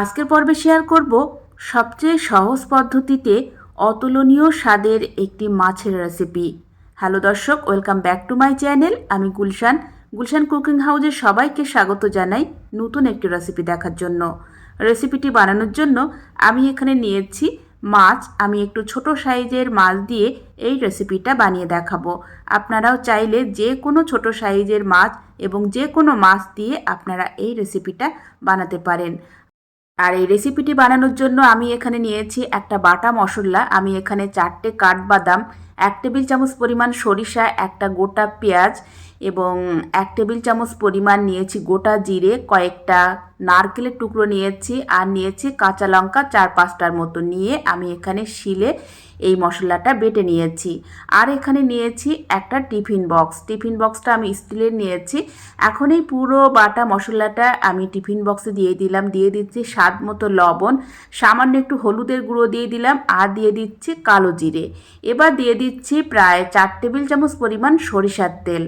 আজকের পর্বে শেয়ার করব সবচেয়ে সহজ পদ্ধতিতে অতুলনীয় স্বাদের একটি মাছের রেসিপি হ্যালো দর্শক welcome back to my channel আমি গুলশান। গুলশান কুকিং হাউসের সবাইকে স্বাগত জানাই নতুন একটি রেসিপি দেখার জন্য। রেসিপিটি বানানোর জন্য আমি এখানে নিয়েছি মাছ। আমি একটু ছোট সাইজের মাছ দিয়ে এই রেসিপিটা বানিয়ে দেখাবো। আপনারাও চাইলে যে কোনো ছোট সাইজের মাছ এবং যে কোনো মাছ দিয়ে আপনারা এই রেসিপিটা বানাতে পারেন। আর এই রেসিপিটি বানানোর জন্য আমি এখানে নিয়েছি একটা বাটা মশলা। আমি এখানে চারটে কাঠবাদাম এক টেবিল চামচ পরিমাণ সরিষা, একটা গোটা পেঁয়াজ এবং এক টেবিল চামচ পরিমাণ নিয়েছি গোটা জিরে, কয়েকটা নারকেলের টুকরো নিয়েছি আর নিয়েছি কাঁচা লঙ্কা চার পাঁচটার মতো নিয়ে আমি এখানে শিলে এই মশলাটা বেটে নিয়েছি। আর এখানে নিয়েছি একটা টিফিন বক্স। টিফিন বক্সটা আমি স্টিলের নিয়েছি। এখন এই পুরো বাটা মশলাটা আমি টিফিন বক্সে দিয়ে দিলাম। দিয়ে দিচ্ছি স্বাদ মতো লবণ, সামান্য একটু হলুদের গুঁড়ো দিয়ে দিলাম আর দিয়ে দিচ্ছি কালো জিরে। এবার দিয়ে দিচ্ছি প্রায় চার টেবিল চামচ পরিমাণ সরিষার তেল।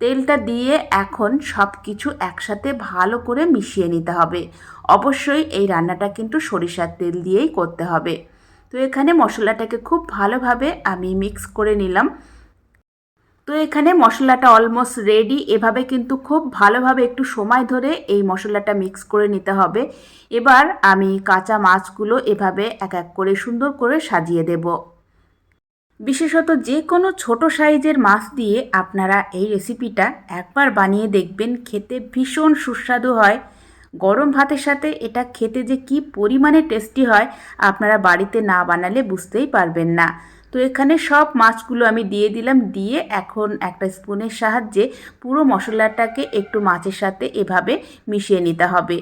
তেলটা দিয়ে এখন সব কিছু একসাথে ভালো করে মিশিয়ে নিতে হবে। অবশ্যই এই রান্নাটা কিন্তু সরিষার তেল দিয়েই করতে হবে। তো এখানে মশলাটাকে খুব ভালোভাবে আমি মিক্স করে নিলাম। তো এখানে মশলাটা অলমোস্ট রেডি। এভাবে কিন্তু খুব ভালোভাবে একটু সময় ধরে এই মশলাটা মিক্স করে নিতে হবে। এবার আমি কাঁচা মাছগুলো এভাবে এক এক করে সুন্দর করে সাজিয়ে দেব। বিশেষত যে কোনো ছোট সাইজের মাছ দিয়ে আপনারা এই রেসিপিটা একবার বানিয়ে দেখবেন। খেতে ভীষণ সুস্বাদু হয়। গরম ভাতের সাথে এটা খেতে যে কি পরিমাণে টেস্টি হয়, আপনারা বাড়িতে না বানালে বুঝতেই পারবেন না। তো এখানে সব মাছগুলো আমি দিয়ে দিলাম। দিয়ে এখন একটা স্পুনের সাহায্যে পুরো মশলাটাকে একটু মাছের সাথে এভাবে মিশিয়ে নিতে হবে।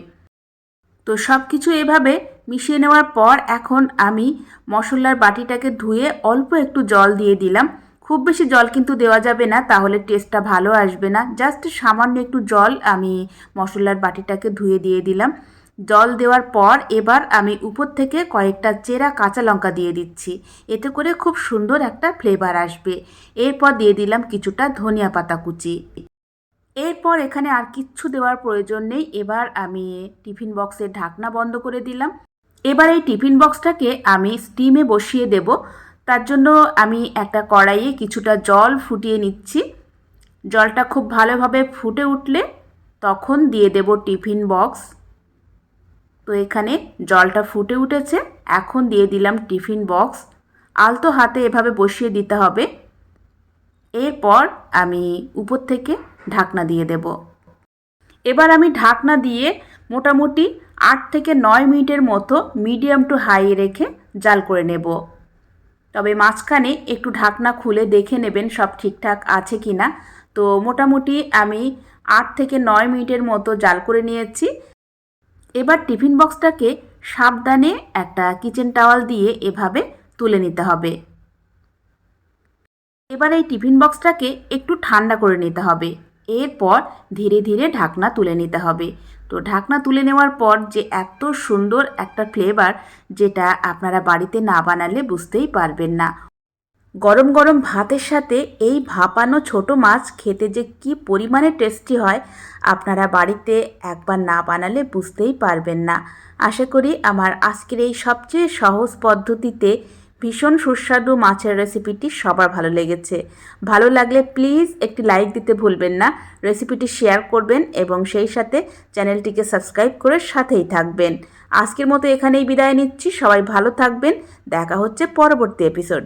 তো সব কিছু এভাবে মিশিয়ে নেওয়ার পর এখন আমি মশলার বাটিটাকে ধুয়ে অল্প একটু জল দিয়ে দিলাম। খুব বেশি জল কিন্তু দেওয়া যাবে না, তাহলে টেস্টটা ভালো আসবে না। জাস্ট সামান্য একটু জল আমি মশলার বাটিটাকে ধুয়ে দিয়ে দিলাম। জল দেওয়ার পর এবার আমি উপর থেকে কয়েকটা চেরা কাঁচা লঙ্কা দিয়ে দিচ্ছি। এতে করে খুব সুন্দর একটা ফ্লেভার আসবে। এরপর দিয়ে দিলাম কিছুটা ধনিয়া পাতা কুচি। এরপর এখানে আর কিচ্ছু দেওয়ার প্রয়োজন নেই। এবার আমি টিফিন বক্সের ঢাকনা বন্ধ করে দিলাম। এবার এই টিফিন বক্সটাকে আমি স্টিমে বসিয়ে দেব। তার জন্য আমি একটা কড়াইয়ে কিছুটা জল ফুটিয়ে নিচ্ছি। জলটা খুব ভালোভাবে ফুটে উঠলে তখন দিয়ে দেব টিফিন বক্স। তো এখানে জলটা ফুটে উঠেছে, এখন দিয়ে দিলাম টিফিন বক্স। আলতো হাতে এভাবে বসিয়ে দিতে হবে। এরপর আমি উপর থেকে ঢাকনা দিয়ে দেব। এবার আমি ঢাকনা দিয়ে মোটামুটি আট থেকে নয় মিনিটের মতো মিডিয়াম টু হাই রেখে জাল করে নেব। তবে মাঝখানে একটু ঢাকনা খুলে দেখে নেবেন সব ঠিকঠাক আছে কি না তো মোটামুটি আমি আট থেকে নয় মিনিটের মতো জাল করে নিয়েছি। এবার টিফিন বক্সটাকে সাবধানে একটা কিচেন টাওয়াল দিয়ে এভাবে তুলে নিতে হবে। এবার এই টিফিন বক্সটাকে একটু ঠান্ডা করে নিতে হবে। এরপর ধীরে ধীরে ঢাকনা তুলে নিতে হবে। তো ঢাকনা তুলে নেওয়ার পর যে এত সুন্দর একটা ফ্লেভার যেটা আপনারা বাড়িতে না বানালে বুঝতেই পারবেন না। গরম গরম ভাতের সাথে এই ভাপানো ছোট মাছ খেতে যে কি পরিমাণে টেস্টি হয়, আপনারা বাড়িতে একবার না বানালে বুঝতেই পারবেন না। আশা করি আমার আজকের এই সবচেয়ে সহজ পদ্ধতিতে ভীষণ সুস্বাদু মাছের রেসিপিটি সবার ভালো লেগেছে। ভালো লাগলে প্লিজ একটি লাইক দিতে ভুলবেন না। রেসিপিটি শেয়ার করবেন এবং সেই সাথে চ্যানেলটিকে সাবস্ক্রাইব করে সাথেই থাকবেন। আজকের মতো এখানেই বিদায় নিচ্ছি। সবাই ভালো থাকবেন। দেখা হচ্ছে পরবর্তী এপিসোড